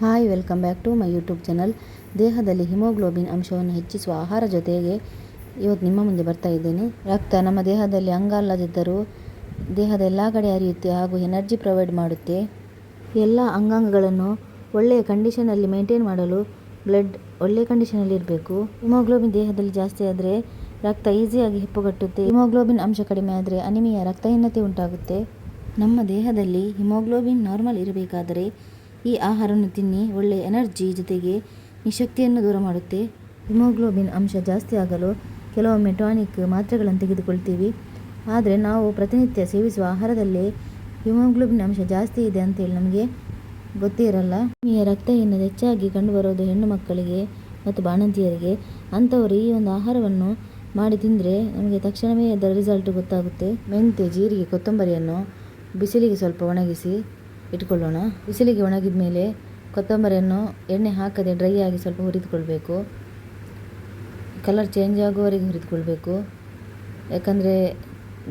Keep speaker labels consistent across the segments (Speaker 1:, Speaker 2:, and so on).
Speaker 1: Hi, welcome back to my YouTube channel. ದೇಹದಲ್ಲಿ haemoglobin ಅಂಶವನ್ನು ಹೆಚ್ಚಿಸುವ ಆಹಾರ ಜೊತೆಗೆ ಇವತ್ತು ನಿಮ್ಮ ಮುಂದೆ ಬರ್ತಾ ಇದ್ದೇನೆ. ರಕ್ತ ನಮ್ಮ ದೇಹದಲ್ಲಿ ಅಂಗಲ್ಲದಿದ್ದರೂ ದೇಹದ ಎಲ್ಲ ಕಡೆ ಹರಿಯುತ್ತೆ ಹಾಗೂ ಎನರ್ಜಿ ಪ್ರೊವೈಡ್ ಮಾಡುತ್ತೆ. ಎಲ್ಲ ಅಂಗಾಂಗಗಳನ್ನು ಒಳ್ಳೆಯ ಕಂಡೀಷನಲ್ಲಿ ಮೇಂಟೈನ್ ಮಾಡಲು ಬ್ಲಡ್ ಒಳ್ಳೆಯ ಕಂಡೀಷನಲ್ಲಿ ಇರಬೇಕು. ಹಿಮೋಗ್ಲೋಬಿನ್ ದೇಹದಲ್ಲಿ ಜಾಸ್ತಿ ಆದರೆ ರಕ್ತ ಈಸಿಯಾಗಿ ಹೆಪ್ಪುಗಟ್ಟುತ್ತೆ. ಹಿಮೋಗ್ಲೋಬಿನ್ ಅಂಶ ಕಡಿಮೆ ಆದರೆ ಅನಿಮಿಯ ರಕ್ತಹೀನತೆ ಉಂಟಾಗುತ್ತೆ. ನಮ್ಮ ದೇಹದಲ್ಲಿ ಹಿಮೋಗ್ಲೋಬಿನ್ ನಾರ್ಮಲ್ ಇರಬೇಕಾದರೆ ಈ ಆಹಾರವನ್ನು ತಿನ್ನಿ ಒಳ್ಳೆಯ ಎನರ್ಜಿ ಜೊತೆಗೆ ನಿಶಕ್ತಿಯನ್ನು ದೂರ ಮಾಡುತ್ತೆ. ಹಿಮೋಗ್ಲೋಬಿನ್ ಅಂಶ ಜಾಸ್ತಿ ಆಗಲು ಕೆಲವೊಮ್ಮೆ ಟಾನಿಕ್ ಮಾತ್ರೆಗಳನ್ನು ತೆಗೆದುಕೊಳ್ತೀವಿ. ಆದರೆ ನಾವು ಪ್ರತಿನಿತ್ಯ ಸೇವಿಸುವ ಆಹಾರದಲ್ಲಿ ಹಿಮೋಗ್ಲೋಬಿನ್ ಅಂಶ ಜಾಸ್ತಿ ಇದೆ ಅಂತೇಳಿ ನಮಗೆ ಗೊತ್ತೇ ಇರಲ್ಲ. ಈ ರಕ್ತಹೀನತೆ ಹೆಚ್ಚಾಗಿ ಕಂಡುಬರೋದು ಹೆಣ್ಣು ಮಕ್ಕಳಿಗೆ ಮತ್ತು ಬಾಣಂತಿಯರಿಗೆ. ಅಂಥವರು ಈ ಒಂದು ಆಹಾರವನ್ನು ಮಾಡಿ ತಿಂದರೆ ನಮಗೆ ತಕ್ಷಣವೇ ಅದರ ರಿಸಲ್ಟ್ ಗೊತ್ತಾಗುತ್ತೆ. ಮೆಂತೆ, ಜೀರಿಗೆ, ಕೊತ್ತಂಬರಿಯನ್ನು ಬಿಸಿಲಿಗೆ ಸ್ವಲ್ಪ ಒಣಗಿಸಿ ಇಟ್ಕೊಳ್ಳೋಣ. ಬಿಸಿಲಿಗೆ ಒಣಗಿದ ಮೇಲೆ ಕೊತ್ತಂಬರಿಯನ್ನು ಎಣ್ಣೆ ಹಾಕದೆ ಡ್ರೈ ಆಗಿ ಸ್ವಲ್ಪ ಹುರಿದುಕೊಳ್ಬೇಕು. ಕಲರ್ ಚೇಂಜ್ ಆಗುವವರೆಗೆ ಹುರಿದುಕೊಳ್ಬೇಕು. ಯಾಕಂದರೆ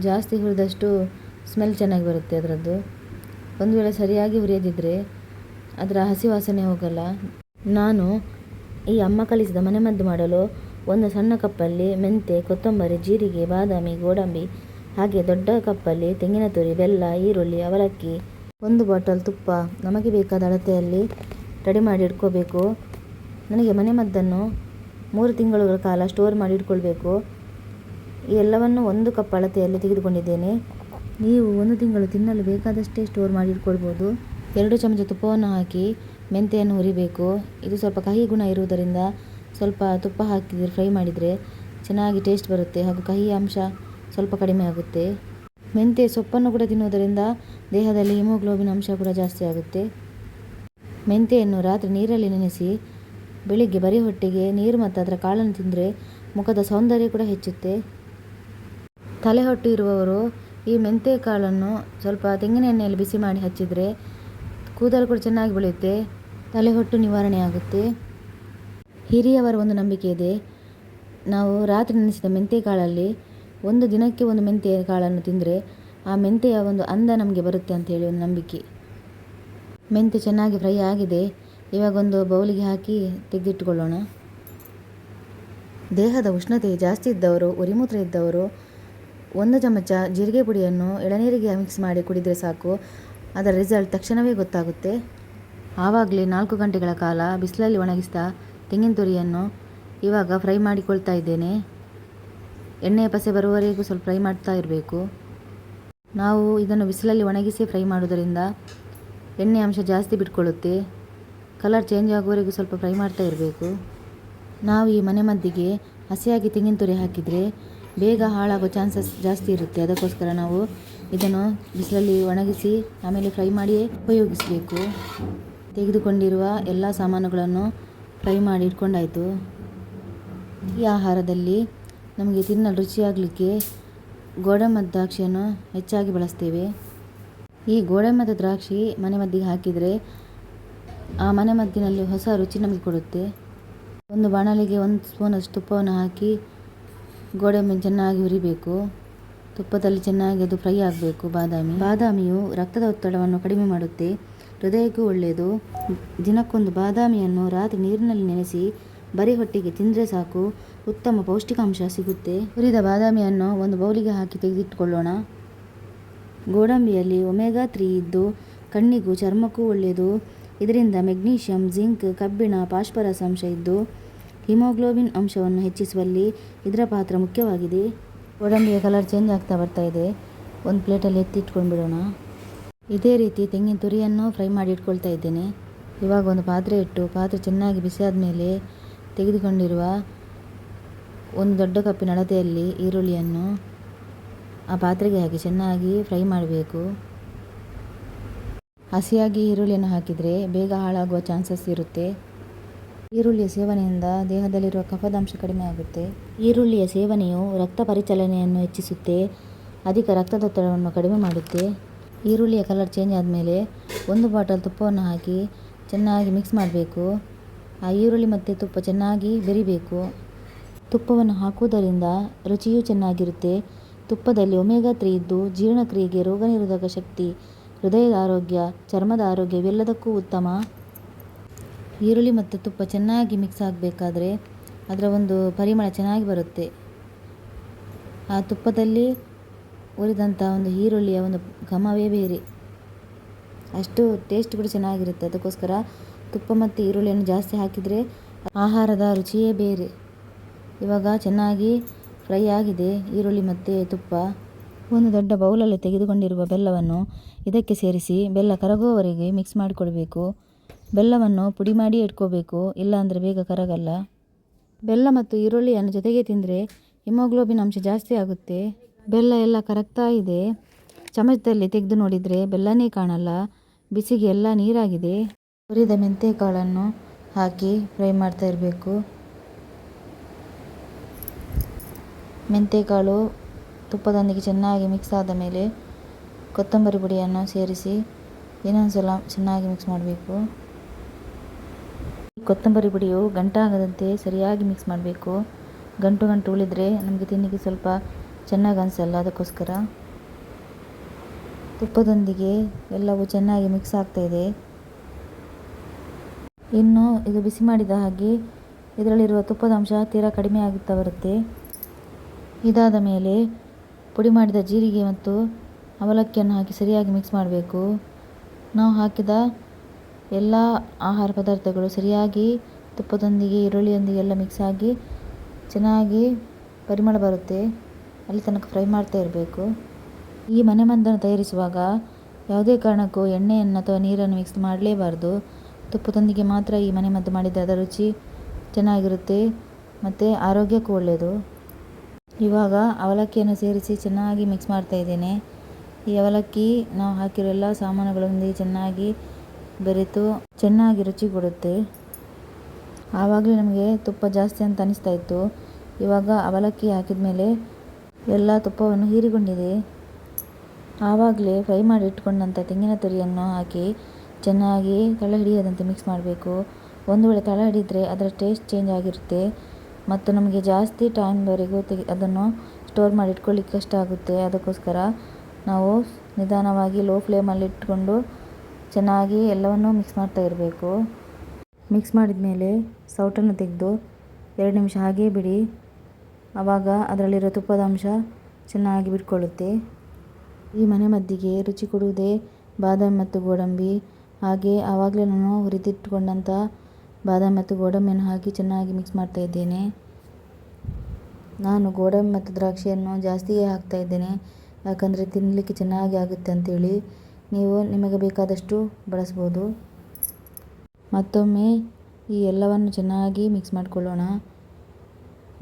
Speaker 1: ಜಾಸ್ತಿ ಹುರಿದಷ್ಟು ಸ್ಮೆಲ್ ಚೆನ್ನಾಗಿ ಬರುತ್ತೆ ಅದರದ್ದು. ಒಂದು ವೇಳೆ ಸರಿಯಾಗಿ ಹುರಿಯದಿದ್ದರೆ ಅದರ ಹಸಿ ವಾಸನೆ ಹೋಗಲ್ಲ. ನಾನು ಈ ಅಮ್ಮ ಕಲಿಸಿದ ಮನೆಮದ್ದು ಮಾಡಲು ಒಂದು ಸಣ್ಣ ಕಪ್ಪಲ್ಲಿ ಮೆಂತೆ, ಕೊತ್ತಂಬರಿ, ಜೀರಿಗೆ, ಬಾದಾಮಿ, ಗೋಡಂಬಿ ಹಾಗೆ ದೊಡ್ಡ ಕಪ್ಪಲ್ಲಿ ತೆಂಗಿನ ತುರಿ, ಬೆಲ್ಲ, ಈರುಳ್ಳಿ, ಅವಲಕ್ಕಿ ಒಂದು ಬಾಟಲ್ ತುಪ್ಪ ನಮಗೆ ಬೇಕಾದ ಅಳತೆಯಲ್ಲಿ ರೆಡಿ ಮಾಡಿ ಇಟ್ಕೋಬೇಕು. ನನಗೆ ಮನೆಮದ್ದನ್ನು ಮೂರು ತಿಂಗಳುಗಳ ಕಾಲ ಸ್ಟೋರ್ ಮಾಡಿ ಇಟ್ಕೊಳ್ಬೇಕು. ಈ ಎಲ್ಲವನ್ನು ಒಂದು ಕಪ್ ಅಳತೆಯಲ್ಲಿ ತೆಗೆದುಕೊಂಡಿದ್ದೇನೆ. ನೀವು ಒಂದು ತಿಂಗಳು ತಿನ್ನಲು ಬೇಕಾದಷ್ಟೇ ಸ್ಟೋರ್ ಮಾಡಿ ಇಟ್ಕೊಳ್ಬೋದು. ಎರಡು ಚಮಚ ತುಪ್ಪವನ್ನು ಹಾಕಿ ಮೆಂತೆಯನ್ನು ಹುರಿಬೇಕು. ಇದು ಸ್ವಲ್ಪ ಕಹಿ ಗುಣ ಇರುವುದರಿಂದ ಸ್ವಲ್ಪ ತುಪ್ಪ ಹಾಕಿದರೆ ಫ್ರೈ ಮಾಡಿದರೆ ಚೆನ್ನಾಗಿ ಟೇಸ್ಟ್ ಬರುತ್ತೆ ಹಾಗೂ ಕಹಿ ಅಂಶ ಸ್ವಲ್ಪ ಕಡಿಮೆ ಆಗುತ್ತೆ. ಮೆಂತೆ ಸೊಪ್ಪನ್ನು ಕೂಡ ತಿನ್ನುವುದರಿಂದ ದೇಹದಲ್ಲಿ ಹಿಮೋಗ್ಲೋಬಿನ್ ಅಂಶ ಕೂಡ ಜಾಸ್ತಿ ಆಗುತ್ತೆ. ಮೆಂತೆಯನ್ನು ರಾತ್ರಿ ನೀರಲ್ಲಿ ನೆನೆಸಿ ಬೆಳಿಗ್ಗೆ ಬರೀ ಹೊಟ್ಟೆಗೆ ನೀರು ಮತ್ತು ಅದರ ಕಾಳನ್ನು ತಿಂದರೆ ಮುಖದ ಸೌಂದರ್ಯ ಕೂಡ ಹೆಚ್ಚುತ್ತೆ. ತಲೆ ಹೊಟ್ಟು ಇರುವವರು ಈ ಮೆಂತೆ ಕಾಳನ್ನು ಸ್ವಲ್ಪ ತೆಂಗಿನ ಎಣ್ಣೆಯಲ್ಲಿ ಬಿಸಿ ಮಾಡಿ ಹಚ್ಚಿದರೆ ಕೂದಲು ಕೂಡ ಚೆನ್ನಾಗಿ ಬೆಳೆಯುತ್ತೆ. ತಲೆ ಹೊಟ್ಟು ನಿವಾರಣೆ ಆಗುತ್ತೆ. ಹಿರಿಯವರ ಒಂದು ನಂಬಿಕೆ ಇದೆ. ನಾವು ರಾತ್ರಿ ನೆನೆಸಿದ ಮೆಂತೆ ಕಾಳಲ್ಲಿ ಒಂದು ದಿನಕ್ಕೆ ಒಂದು ಮೆಂತೆ ಕಾಳನ್ನು ತಿಂದರೆ ಆ ಮೆಂತೆಯ ಒಂದು ಅಂದ ನಮಗೆ ಬರುತ್ತೆ ಅಂತೇಳಿ ಒಂದು ನಂಬಿಕೆ. ಮೆಂತೆ ಚೆನ್ನಾಗಿ ಫ್ರೈ ಆಗಿದೆ. ಇವಾಗ ಒಂದು ಬೌಲಿಗೆ ಹಾಕಿ ತೆಗೆದಿಟ್ಟುಕೊಳ್ಳೋಣ ದೇಹದ ಉಷ್ಣತೆ ಜಾಸ್ತಿ ಇದ್ದವರು ಉರಿಮೂತ್ರ ಇದ್ದವರು, ಒಂದು ಚಮಚ ಜೀರಿಗೆ ಪುಡಿಯನ್ನು ಎಳನೀರಿಗೆ ಮಿಕ್ಸ್ ಮಾಡಿ ಕುಡಿದರೆ ಸಾಕು. ಅದರ ರಿಸಲ್ಟ್ ತಕ್ಷಣವೇ ಗೊತ್ತಾಗುತ್ತೆ. ಆವಾಗಲೇ ನಾಲ್ಕು ಗಂಟೆಗಳ ಕಾಲ ಬಿಸಿಲಲ್ಲಿ ಒಣಗಿಸ್ತಾ ತೆಂಗಿನ ತುರಿಯನ್ನು ಇವಾಗ ಫ್ರೈ ಮಾಡಿಕೊಳ್ತಾ ಇದ್ದೇನೆ. ಎಣ್ಣೆಯ ಪಸೆ ಬರುವವರೆಗೂ ಸ್ವಲ್ಪ ಫ್ರೈ ಮಾಡ್ತಾ ಇರಬೇಕು. ನಾವು ಇದನ್ನು ಬಿಸಿಲಲ್ಲಿ ಒಣಗಿಸಿ ಫ್ರೈ ಮಾಡೋದರಿಂದ ಎಣ್ಣೆ ಅಂಶ ಜಾಸ್ತಿ ಬಿಟ್ಕೊಳ್ಳುತ್ತೆ. ಕಲರ್ ಚೇಂಜ್ ಆಗುವವರೆಗೂ ಸ್ವಲ್ಪ ಫ್ರೈ ಮಾಡ್ತಾ ಇರಬೇಕು. ನಾವು ಈ ಮನೆ ಮದ್ದಿಗೆ ಹಸಿಯಾಗಿ ತೆಂಗಿನ ತುರಿ ಹಾಕಿದರೆ ಬೇಗ ಹಾಳಾಗೋ ಚಾನ್ಸಸ್ ಜಾಸ್ತಿ ಇರುತ್ತೆ. ಅದಕ್ಕೋಸ್ಕರ ನಾವು ಇದನ್ನು ಬಿಸಿಲಲ್ಲಿ ಒಣಗಿಸಿ ಆಮೇಲೆ ಫ್ರೈ ಮಾಡಿಯೇ ಉಪಯೋಗಿಸಬೇಕು. ತೆಗೆದುಕೊಂಡಿರುವ ಎಲ್ಲ ಸಾಮಾನುಗಳನ್ನು ಫ್ರೈ ಮಾಡಿ ಇಟ್ಕೊಂಡಾಯಿತು. ಈ ಆಹಾರದಲ್ಲಿ ನಮಗೆ ತಿನ್ನಲು ರುಚಿಯಾಗಲಿಕ್ಕೆ ಗೋಡಂಬಿ ದ್ರಾಕ್ಷಿಯನ್ನು ಹೆಚ್ಚಾಗಿ ಬಳಸ್ತೇವೆ. ಈ ಗೋಡಂಬಿ ದ್ರಾಕ್ಷಿ ಮನೆಮದ್ದಿಗೆ ಹಾಕಿದರೆ ಆ ಮನೆಮದ್ದಿನಲ್ಲಿ ಹೊಸ ರುಚಿ ನಮಗೆ ಕೊಡುತ್ತೆ. ಒಂದು ಬಾಣಲಿಗೆ ಒಂದು ಸ್ಪೂನಷ್ಟು ತುಪ್ಪವನ್ನು ಹಾಕಿ ಗೋಡಂಬಿ ಚೆನ್ನಾಗಿ ಹುರಿಬೇಕು. ತುಪ್ಪದಲ್ಲಿ ಚೆನ್ನಾಗಿ ಅದು ಫ್ರೈ ಆಗಬೇಕು ಬಾದಾಮಿ. ಬಾದಾಮಿಯು ರಕ್ತದ ಒತ್ತಡವನ್ನು ಕಡಿಮೆ ಮಾಡುತ್ತೆ. ಹೃದಯಕ್ಕೂ ಒಳ್ಳೆಯದು. ದಿನಕ್ಕೊಂದು ಬಾದಾಮಿಯನ್ನು ರಾತ್ರಿ ನೀರಿನಲ್ಲಿ ನೆನೆಸಿ ಬರೀ ಹೊಟ್ಟೆಗೆ ತಿಂದರೆ ಸಾಕು. ಉತ್ತಮ ಪೌಷ್ಟಿಕಾಂಶ ಸಿಗುತ್ತೆ. ಹುರಿದ ಬಾದಾಮಿಯನ್ನು ಒಂದು ಬೌಲಿಗೆ ಹಾಕಿ ತೆಗೆದಿಟ್ಟುಕೊಳ್ಳೋಣ. ಗೋಡಂಬಿಯಲ್ಲಿ ಒಮೆಗಾ ತ್ರೀ ಇದ್ದು, ಕಣ್ಣಿಗೂ ಚರ್ಮಕ್ಕೂ ಒಳ್ಳೆಯದು. ಇದರಿಂದ ಮೆಗ್ನೀಷಿಯಂ, ಜಿಂಕ್, ಕಬ್ಬಿಣ ಪಾಶ್ಪರಸ್ ಅಂಶ ಇದ್ದು, ಹಿಮೋಗ್ಲೋಬಿನ್ ಅಂಶವನ್ನು ಹೆಚ್ಚಿಸುವಲ್ಲಿ ಇದರ ಪಾತ್ರ ಮುಖ್ಯವಾಗಿದೆ. ಗೋಡಂಬಿಯ ಕಲರ್ ಚೇಂಜ್ ಆಗ್ತಾ ಬರ್ತಾ ಇದೆ. ಒಂದು ಪ್ಲೇಟಲ್ಲಿ ಎತ್ತಿಟ್ಕೊಂಡು ಬಿಡೋಣ ಇದೇ ರೀತಿ ತೆಂಗಿನ ತುರಿಯನ್ನು ಫ್ರೈ ಮಾಡಿ ಇಟ್ಕೊಳ್ತಾ ಇದ್ದೇನೆ. ಇವಾಗ ಒಂದು ಪಾತ್ರೆ ಇಟ್ಟು, ಪಾತ್ರೆ ಚೆನ್ನಾಗಿ ಬಿಸಿಯಾದ ಮೇಲೆ ತೆಗೆದುಕೊಂಡಿರುವ ಒಂದು ದೊಡ್ಡ ಕಪ್ಪಿನ ಅಳತೆಯಲ್ಲಿ ಈರುಳ್ಳಿಯನ್ನು ಆ ಪಾತ್ರೆಗೆ ಹಾಕಿ ಚೆನ್ನಾಗಿ ಫ್ರೈ ಮಾಡಬೇಕು. ಹಸಿಯಾಗಿ ಈರುಳ್ಳಿಯನ್ನು ಹಾಕಿದರೆ ಬೇಗ ಹಾಳಾಗುವ ಚಾನ್ಸಸ್ ಇರುತ್ತೆ. ಈರುಳ್ಳಿಯ ಸೇವನೆಯಿಂದ ದೇಹದಲ್ಲಿರುವ ಕಫದಾಂಶ ಕಡಿಮೆ ಆಗುತ್ತೆ. ಈರುಳ್ಳಿಯ ಸೇವನೆಯು ರಕ್ತ ಪರಿಚಲನೆಯನ್ನು ಹೆಚ್ಚಿಸುತ್ತೆ, ಅಧಿಕ ರಕ್ತದೊತ್ತಡವನ್ನು ಕಡಿಮೆ ಮಾಡುತ್ತೆ. ಈರುಳ್ಳಿಯ ಕಲರ್ ಚೇಂಜ್ ಆದಮೇಲೆ ಒಂದು ಬಾಟಲ್ ತುಪ್ಪವನ್ನು ಹಾಕಿ ಚೆನ್ನಾಗಿ ಮಿಕ್ಸ್ ಮಾಡಬೇಕು. ಆ ಈರುಳ್ಳಿ ಮತ್ತು ತುಪ್ಪ ಚೆನ್ನಾಗಿ ಬೆರಿಬೇಕು. ತುಪ್ಪವನ್ನು ಹಾಕುವುದರಿಂದ ರುಚಿಯೂ ಚೆನ್ನಾಗಿರುತ್ತೆ. ತುಪ್ಪದಲ್ಲಿ ಒಮೆಗಾ ತ್ರೀ ಇದ್ದು ಜೀರ್ಣಕ್ರಿಯೆಗೆ ರೋಗನಿರೋಧಕ ಶಕ್ತಿ, ಹೃದಯದ ಆರೋಗ್ಯ, ಚರ್ಮದ ಆರೋಗ್ಯ ಇವೆಲ್ಲದಕ್ಕೂ ಉತ್ತಮ. ಈರುಳ್ಳಿ ಮತ್ತು ತುಪ್ಪ ಚೆನ್ನಾಗಿ ಮಿಕ್ಸ್ ಆಗಬೇಕಾದ್ರೆ ಅದರ ಒಂದು ಪರಿಮಳ ಚೆನ್ನಾಗಿ ಬರುತ್ತೆ. ಆ ತುಪ್ಪದಲ್ಲಿ ಹುರಿದಂಥ ಒಂದು ಈರುಳ್ಳಿಯ ಒಂದು ಘಮವೇ ಬೇರೆ. ಅಷ್ಟು ಟೇಸ್ಟ್ ಕೂಡ ಚೆನ್ನಾಗಿರುತ್ತೆ. ಅದಕ್ಕೋಸ್ಕರ ತುಪ್ಪ ಮತ್ತು ಈರುಳ್ಳಿಯನ್ನು ಜಾಸ್ತಿ ಹಾಕಿದರೆ ಆಹಾರದ ರುಚಿಯೇ ಬೇರೆ. ಇವಾಗ ಚೆನ್ನಾಗಿ ಫ್ರೈ ಆಗಿದೆ, ಈರುಳ್ಳಿ ಮತ್ತು ತುಪ್ಪ. ಒಂದು ದೊಡ್ಡ ಬೌಲಲ್ಲಿ ತೆಗೆದುಕೊಂಡಿರುವ ಬೆಲ್ಲವನ್ನು ಇದಕ್ಕೆ ಸೇರಿಸಿ ಬೆಲ್ಲ ಕರಗುವವರೆಗೆ ಮಿಕ್ಸ್ ಮಾಡಿಕೊಳ್ಬೇಕು ಬೆಲ್ಲವನ್ನು ಪುಡಿ ಮಾಡಿ ಇಟ್ಕೋಬೇಕು, ಇಲ್ಲಾಂದರೆ ಬೇಗ ಕರಗಲ್ಲ. ಬೆಲ್ಲ ಮತ್ತು ಈರುಳ್ಳಿಯನ್ನು ಜೊತೆಗೆ ತಿಂದರೆ ಹಿಮೋಗ್ಲೋಬಿನ್ ಅಂಶ ಜಾಸ್ತಿ ಆಗುತ್ತೆ. ಬೆಲ್ಲ ಎಲ್ಲ ಕರಗ್ತಾ ಇದೆ. ಚಮಚದಲ್ಲಿ ತೆಗೆದು ನೋಡಿದರೆ ಬೆಲ್ಲನೇ ಕಾಣಲ್ಲ, ಬಿಸಿಗೆ ಎಲ್ಲ ನೀರಾಗಿದೆ. ಹುರಿದ ಮೆಂತೆಕಾಳನ್ನು ಹಾಕಿ ಫ್ರೈ ಮಾಡ್ತಾ ಇರಬೇಕು. ಮೆಂತೆಕಾಳು ತುಪ್ಪದೊಂದಿಗೆ ಚೆನ್ನಾಗಿ ಮಿಕ್ಸ್ ಆದ ಮೇಲೆ ಕೊತ್ತಂಬರಿ ಪುಡಿಯನ್ನು ಸೇರಿಸಿ ಇನ್ನೊಂದು ಸಲ ಚೆನ್ನಾಗಿ ಮಿಕ್ಸ್ ಮಾಡಬೇಕು. ಕೊತ್ತಂಬರಿ ಪುಡಿಯು ಗಂಟಾಗದಂತೆ ಸರಿಯಾಗಿ ಮಿಕ್ಸ್ ಮಾಡಬೇಕು. ಗಂಟು ಗಂಟು ಉಳಿದರೆ ನಮಗೆ ತಿನ್ನಲಿಕ್ಕೆ ಸ್ವಲ್ಪ ಚೆನ್ನಾಗಿ ಅನಿಸಲ್ಲ ಅದಕ್ಕೋಸ್ಕರ. ತುಪ್ಪದೊಂದಿಗೆ ಎಲ್ಲವೂ ಚೆನ್ನಾಗಿ ಮಿಕ್ಸ್ ಆಗ್ತಾ ಇದೆ. ಇನ್ನು ಇದು ಬಿಸಿ ಮಾಡಿದ ಹಾಗೆ ಇದರಲ್ಲಿರುವ ತುಪ್ಪದ ಅಂಶ ತೀರಾ ಕಡಿಮೆ ಆಗುತ್ತಾ ಬರುತ್ತೆ. ಇದಾದ ಮೇಲೆ ಪುಡಿ ಮಾಡಿದ ಜೀರಿಗೆ ಮತ್ತು ಅವಲಕ್ಕಿಯನ್ನು ಹಾಕಿ ಸರಿಯಾಗಿ ಮಿಕ್ಸ್ ಮಾಡಬೇಕು. ನಾವು ಹಾಕಿದ ಎಲ್ಲ ಆಹಾರ ಪದಾರ್ಥಗಳು ಸರಿಯಾಗಿ ತುಪ್ಪದೊಂದಿಗೆ, ಈರುಳ್ಳಿಯೊಂದಿಗೆ ಎಲ್ಲ ಮಿಕ್ಸ್ ಆಗಿ ಚೆನ್ನಾಗಿ ಪರಿಮಳ ಬರುತ್ತೆ. ಅಲ್ಲಿ ತನಕ ಫ್ರೈ ಮಾಡ್ತಾ ಇರಬೇಕು. ಈ ಮನೆಮದ್ದನ್ನು ತಯಾರಿಸುವಾಗ ಯಾವುದೇ ಕಾರಣಕ್ಕೂ ಎಣ್ಣೆಯನ್ನು ಅಥವಾ ನೀರನ್ನು ಮಿಕ್ಸ್ ಮಾಡಲೇಬಾರ್ದು. ತುಪ್ಪದೊಂದಿಗೆ ಮಾತ್ರ ಈ ಮನೆಮದ್ದು ಮಾಡಿದರೆ ಅದರ ರುಚಿ ಚೆನ್ನಾಗಿರುತ್ತೆ ಮತ್ತು ಆರೋಗ್ಯಕ್ಕೂ ಒಳ್ಳೆಯದು ಇವಾಗ ಅವಲಕ್ಕಿಯನ್ನು ಸೇರಿಸಿ ಚೆನ್ನಾಗಿ ಮಿಕ್ಸ್ ಮಾಡ್ತಾ ಇದ್ದೇನೆ. ಈ ಅವಲಕ್ಕಿ ನಾವು ಹಾಕಿರೋ ಎಲ್ಲ ಸಾಮಾನುಗಳೊಂದಿಗೆ ಚೆನ್ನಾಗಿ ಬೆರೆತು ಚೆನ್ನಾಗಿ ರುಚಿ ಕೊಡುತ್ತೆ. ಆವಾಗಲೇ ನಮಗೆ ತುಪ್ಪ ಜಾಸ್ತಿ ಅಂತ ಅನಿಸ್ತಾ ಇತ್ತು. ಇವಾಗ ಅವಲಕ್ಕಿ ಹಾಕಿದ ಮೇಲೆ ಎಲ್ಲ ತುಪ್ಪವನ್ನು ಹೀರಿಕೊಂಡಿದೆ. ಆವಾಗಲೇ ಫ್ರೈ ಮಾಡಿ ಇಟ್ಕೊಂಡಂಥ ತೆಂಗಿನ ತುರಿಯನ್ನು ಹಾಕಿ ಚೆನ್ನಾಗಿ ತಳ ಹಿಡಿಯದಂತೆ ಮಿಕ್ಸ್ ಮಾಡಬೇಕು. ಒಂದು ವೇಳೆ ತಳ ಹಿಡಿದರೆ ಅದರ ಟೇಸ್ಟ್ ಚೇಂಜ್ ಆಗಿರುತ್ತೆ. ಮತ್ತು ನಮಗೆ ಜಾಸ್ತಿ ಟೈಮ್ವರೆಗೂ ತೆಗೆ, ಅದನ್ನು ಸ್ಟೋರ್ ಮಾಡಿ ಇಟ್ಕೊಳ್ಳಿಕ್ಕೆ ಕಷ್ಟ ಆಗುತ್ತೆ. ಅದಕ್ಕೋಸ್ಕರ ನಾವು ನಿಧಾನವಾಗಿ ಲೋ ಫ್ಲೇಮಲ್ಲಿ ಇಟ್ಕೊಂಡು ಚೆನ್ನಾಗಿ ಎಲ್ಲವನ್ನೂ ಮಿಕ್ಸ್ ಮಾಡ್ತಾ ಇರಬೇಕು. ಮಿಕ್ಸ್ ಮಾಡಿದ ಮೇಲೆ ಸೌಟನ್ನು ತೆಗೆದು ಎರಡು ನಿಮಿಷ ಹಾಗೇ ಬಿಡಿ. ಆವಾಗ ಅದರಲ್ಲಿರೋ ತುಪ್ಪದ ಅಂಶ ಚೆನ್ನಾಗಿ ಬಿಟ್ಕೊಳ್ಳುತ್ತೆ. ಈ ಮನೆ ಮದ್ದಿಗೆ ರುಚಿ ಕೊಡುವುದೇ ಬಾದಾಮಿ ಮತ್ತು ಗೋಡಂಬಿ. ಹಾಗೆ ಆವಾಗಲೇ ನಾನು ಹುರಿದಿಟ್ಟುಕೊಂಡಂಥ ಬಾದಾಮಿ ಮತ್ತು ಗೋಡಂಬಿಯನ್ನು ಹಾಕಿ ಚೆನ್ನಾಗಿ ಮಿಕ್ಸ್ ಮಾಡ್ತಾ ಇದ್ದೇನೆ. ನಾನು ಗೋಡಂಬಿ ಮತ್ತು ದ್ರಾಕ್ಷಿಯನ್ನು ಜಾಸ್ತಿಯೇ ಹಾಕ್ತಾ ಇದ್ದೇನೆ. ಯಾಕಂದರೆ ತಿನ್ನಲಿಕ್ಕೆ ಚೆನ್ನಾಗಿ ಆಗುತ್ತೆ ಅಂಥೇಳಿ ನೀವು ನಿಮಗೆ ಬೇಕಾದಷ್ಟು ಬಳಸ್ಬೋದು. ಮತ್ತೊಮ್ಮೆ ಈ ಎಲ್ಲವನ್ನು ಚೆನ್ನಾಗಿ ಮಿಕ್ಸ್ ಮಾಡಿಕೊಳ್ಳೋಣ.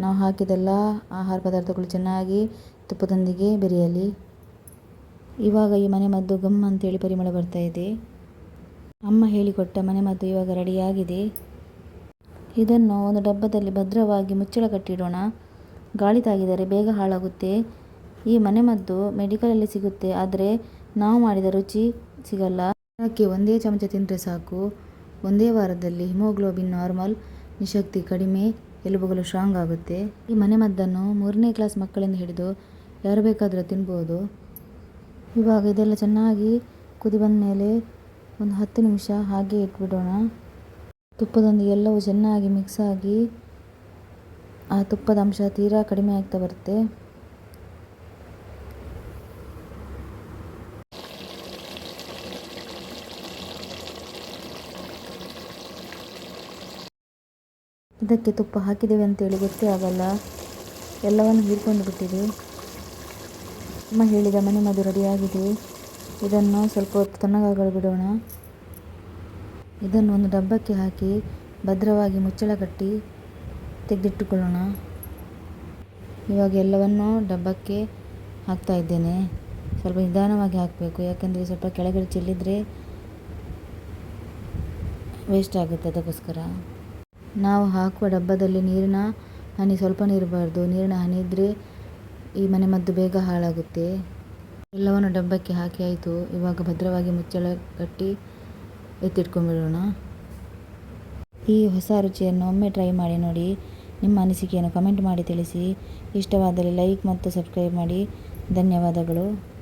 Speaker 1: ನಾವು ಹಾಕಿದೆಲ್ಲ ಆಹಾರ ಪದಾರ್ಥಗಳು ಚೆನ್ನಾಗಿ ತುಪ್ಪದೊಂದಿಗೆ ಬೆರೆಯಲಿ. ಇವಾಗ ಈ ಮನೆಮದ್ದು ಗಮ್ ಅಂತೇಳಿ ಪರಿಮಳ ಬರ್ತಾ ಇದೆ. ಅಮ್ಮ ಹೇಳಿಕೊಟ್ಟ ಮನೆ ಮದ್ದು ಇವಾಗ ರೆಡಿಯಾಗಿದೆ. ಇದನ್ನು ಒಂದು ಡಬ್ಬದಲ್ಲಿ ಭದ್ರವಾಗಿ ಮುಚ್ಚಳ ಕಟ್ಟಿಡೋಣ ಗಾಳಿ ತಾಗಿದರೆ ಬೇಗ ಹಾಳಾಗುತ್ತೆ. ಈ ಮನೆಮದ್ದು ಮೆಡಿಕಲಲ್ಲಿ ಸಿಗುತ್ತೆ, ಆದರೆ ನಾವು ಮಾಡಿದ ರುಚಿ ಸಿಗಲ್ಲ. ಅದಕ್ಕೆ ಒಂದೇ ಚಮಚ ತಿಂದರೆ ಸಾಕು. ಒಂದೇ ವಾರದಲ್ಲಿ ಹಿಮೋಗ್ಲೋಬಿನ್ ನಾರ್ಮಲ್, ನಿಶಕ್ತಿ ಕಡಿಮೆ, ಎಲುಬುಗಳು ಸ್ಟ್ರಾಂಗ್ ಆಗುತ್ತೆ. ಈ ಮನೆಮದ್ದನ್ನು ಮೂರನೇ ಕ್ಲಾಸ್ ಮಕ್ಕಳಿಂದ ಹಿಡಿದು ಯಾರು ಬೇಕಾದರೂ ತಿನ್ಬೋದು. ಇವಾಗ ಇದೆಲ್ಲ ಚೆನ್ನಾಗಿ ಕುದಿ ಬಂದ ಮೇಲೆ ಒಂದು ಹತ್ತು ನಿಮಿಷ ಹಾಗೆ ಇಟ್ಬಿಡೋಣ. ತುಪ್ಪದೊಂದಿಗೆ ಎಲ್ಲವೂ ಚೆನ್ನಾಗಿ ಮಿಕ್ಸ್ ಆಗಿ ಆ ತುಪ್ಪದ ಅಂಶ ತೀರಾ ಕಡಿಮೆ ಆಗ್ತಾ ಬರುತ್ತೆ. ಇದಕ್ಕೆ ತುಪ್ಪ ಹಾಕಿದ್ದೇವೆ ಅಂತೇಳಿ ಗೊತ್ತೇ ಆಗಲ್ಲ. ಎಲ್ಲವನ್ನು ಹೀರ್ಕೊಂಡು ಬಿಟ್ಟಿದೆ. ಅಮ್ಮ ಹೇಳಿದ ಮನೆ ಮದ್ದು ರೆಡಿಯಾಗಿದೆ ಇದನ್ನು ಸ್ವಲ್ಪ ಹೊತ್ತು ತಣ್ಣಗಾಗಲು ಬಿಡೋಣ. ಇದನ್ನು ಒಂದು ಡಬ್ಬಕ್ಕೆ ಹಾಕಿ ಭದ್ರವಾಗಿ ಮುಚ್ಚಳ ಕಟ್ಟಿ ತೆಗೆದಿಟ್ಟುಕೊಳ್ಳೋಣ. ಇವಾಗ ಎಲ್ಲವನ್ನೂ ಡಬ್ಬಕ್ಕೆ ಹಾಕ್ತಾ ಇದ್ದೇನೆ. ಸ್ವಲ್ಪ ನಿಧಾನವಾಗಿ ಹಾಕಬೇಕು. ಯಾಕಂದರೆ ಸ್ವಲ್ಪ ಕೆಳಗಡೆ ಚೆಲ್ಲಿದರೆ ವೇಸ್ಟ್ ಆಗುತ್ತೆ ಅದಕ್ಕೋಸ್ಕರ. ನಾವು ಹಾಕುವ ಡಬ್ಬದಲ್ಲಿ ನೀರಿನ ಹನಿ ಸ್ವಲ್ಪ ನೀರಬಾರ್ದು ನೀರಿನ ಹನಿ ಇದ್ದರೆ ಈ ಮನೆ ಮದ್ದು ಬೇಗ ಹಾಳಾಗುತ್ತೆ. ಎಲ್ಲವನ್ನು ಡಬ್ಬಕ್ಕೆ ಹಾಕಿ ಆಯಿತು. ಇವಾಗ ಭದ್ರವಾಗಿ ಮುಚ್ಚಳ ಕಟ್ಟಿ ಎತ್ತಿಟ್ಕೊಂಡ್ಬಿಡೋಣ ಈ ಹೊಸ ರುಚಿಯನ್ನು ಒಮ್ಮೆ ಟ್ರೈ ಮಾಡಿ ನೋಡಿ ನಿಮ್ಮ ಅನಿಸಿಕೆಯನ್ನು ಕಮೆಂಟ್ ಮಾಡಿ ತಿಳಿಸಿ. ಇಷ್ಟವಾದಲ್ಲಿ ಲೈಕ್ ಮತ್ತು ಸಬ್ಸ್ಕ್ರೈಬ್ ಮಾಡಿ. ಧನ್ಯವಾದಗಳು.